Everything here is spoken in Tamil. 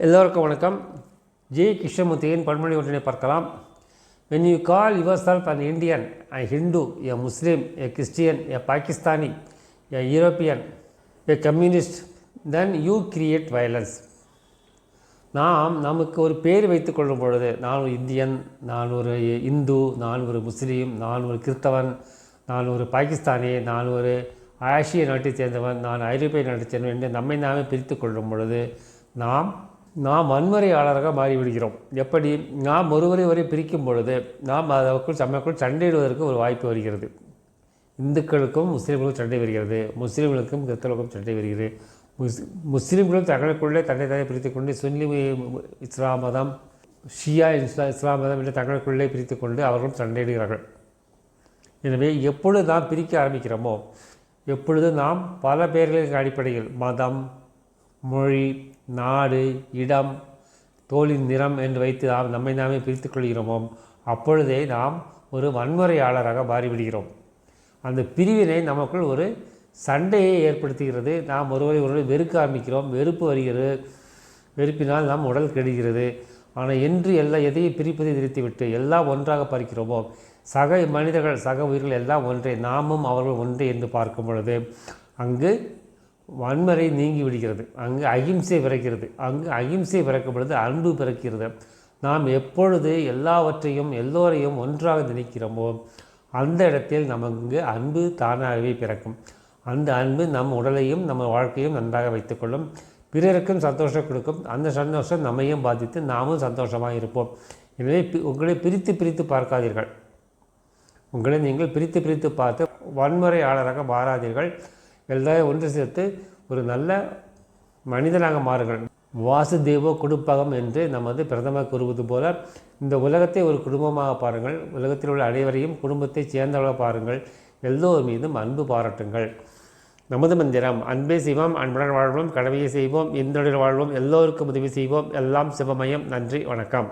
எல்லோருக்கும் வணக்கம். ஜே. கிருஷ்ணமூர்த்தியின் பன்மொழி ஒன்றினை பார்க்கலாம். When you call yourself an Indian a Hindu a Muslim a Christian a Pakistani a European a communist then you create violence நாம் நமக்கு ஒரு பேர் வைத்து கொள்ளும் பொழுது நான் ஒரு இந்தியன் நான் ஒரு இந்து நான் ஒரு முஸ்லீம் நான் ஒரு கிறிஸ்தவன் நான் ஒரு பாகிஸ்தானி நான் ஒரு ஆசிய நாட்டைச் சேர்ந்தவன் நான் ஐரோப்பிய நாட்டைச் சேர்ந்தவன் என்று நம்மை நாமே பிரித்து கொள்ளும் பொழுது நாம் நாம் வன்முறையாளராக மாறிவிடுகிறோம். எப்படி? நாம் ஒருவரை ஒரே பிரிக்கும் பொழுது நாம் அதற்குள் சமயக்குள் சண்டையிடுவதற்கு ஒரு வாய்ப்பு வருகிறது. இந்துக்களுக்கும் முஸ்லீம்களுக்கும் சண்டை வருகிறது. முஸ்லீம்களுக்கும் கிறிஸ்தவர்களுக்கும் சண்டை வருகிறது. முஸ் முஸ்லீம்களும் தங்களுக்குள்ளே தன்னை தானே பிரித்து கொண்டு சுன்னி இஸ்லாம் மதம் ஷியா இஸ்லா இஸ்லாம் மதம் என்று தங்களுக்குள்ளே பிரித்து கொண்டு அவர்களும் சண்டையிடுகிறார்கள். எனவே எப்பொழுது நாம் பிரிக்க ஆரம்பிக்கிறோமோ எப்பொழுது நாம் பல பெயர்களின் அடிப்படையில் மதம் மொழி நாடு இடம் தோலின் நிறம் என்று வைத்து நாம் நம்மை நாமே பிரித்து கொள்கிறோமோ? அப்பொழுதே நாம் ஒரு வன்முறையாளராக மாறிவிடுகிறோம். அந்த பிரிவினை நமக்குள் ஒரு சண்டையை ஏற்படுத்துகிறது. நாம் ஒருவரை ஒருவரை வெறுக்க ஆரம்பிக்கிறோம். வெறுப்பு வருகிறது. வெறுப்பினால் நாம் உடல் கெடுகிறது. ஆனால் என்று எல்லா எதையும் பிரிப்பதை நிறுத்திவிட்டு எல்லாம் ஒன்றாக பார்க்கிறோமோ? சக மனிதர்கள் சக உயிர்கள் எல்லாம் ஒன்றே. நாமும் அவர்கள் ஒன்றே என்று பார்க்கும் பொழுது அங்கு வன்முறை நீங்கி விடுகிறது. அங்கு அகிம்சை பிறக்கிறது. அங்கு அகிம்சை பிறக்கப்படுது பொழுது அன்பு பிறக்கிறது. நாம் எப்பொழுது எல்லாவற்றையும் எல்லோரையும் ஒன்றாக நினைக்கிறோமோ அந்த இடத்தில் நமக்கு அன்பு தானாகவே பிறக்கும். அந்த அன்பு நம் உடலையும் நம்ம வாழ்க்கையும் நன்றாக வைத்துக்கொள்ளும். பிறருக்கும் சந்தோஷம் கொடுக்கும். அந்த சந்தோஷம் நம்மையும் பாதித்து நாமும் சந்தோஷமாக இருப்போம். எனவே பி- உங்களை பிரித்து பிரித்து பார்க்காதீர்கள். உங்களை நீங்கள் பிரித்து பிரித்து பார்த்து வன்முறையாளராக மாறாதீர்கள். எல்லாம் ஒன்று சேர்த்து ஒரு நல்ல மனிதனாக மாறுங்கள். வாசுதேவோ குடும்பகம் என்று நமது பிரதமர் கூறுவது போல இந்த உலகத்தை ஒரு குடும்பமாக பாருங்கள். உலகத்தில் உள்ள அனைவரையும் குடும்பத்தை சேர்ந்தவளாக பாருங்கள். எல்லோர் மீதும் அன்பு பாராட்டுங்கள். நமது மந்திரம் அன்பே செய்வோம் அன்புடன் வாழ்வோம் கடமையை செய்வோம் இன்றுடன் வாழ்வோம் எல்லோருக்கும் உதவி செய்வோம். எல்லாம் சிவமயம். நன்றி வணக்கம்.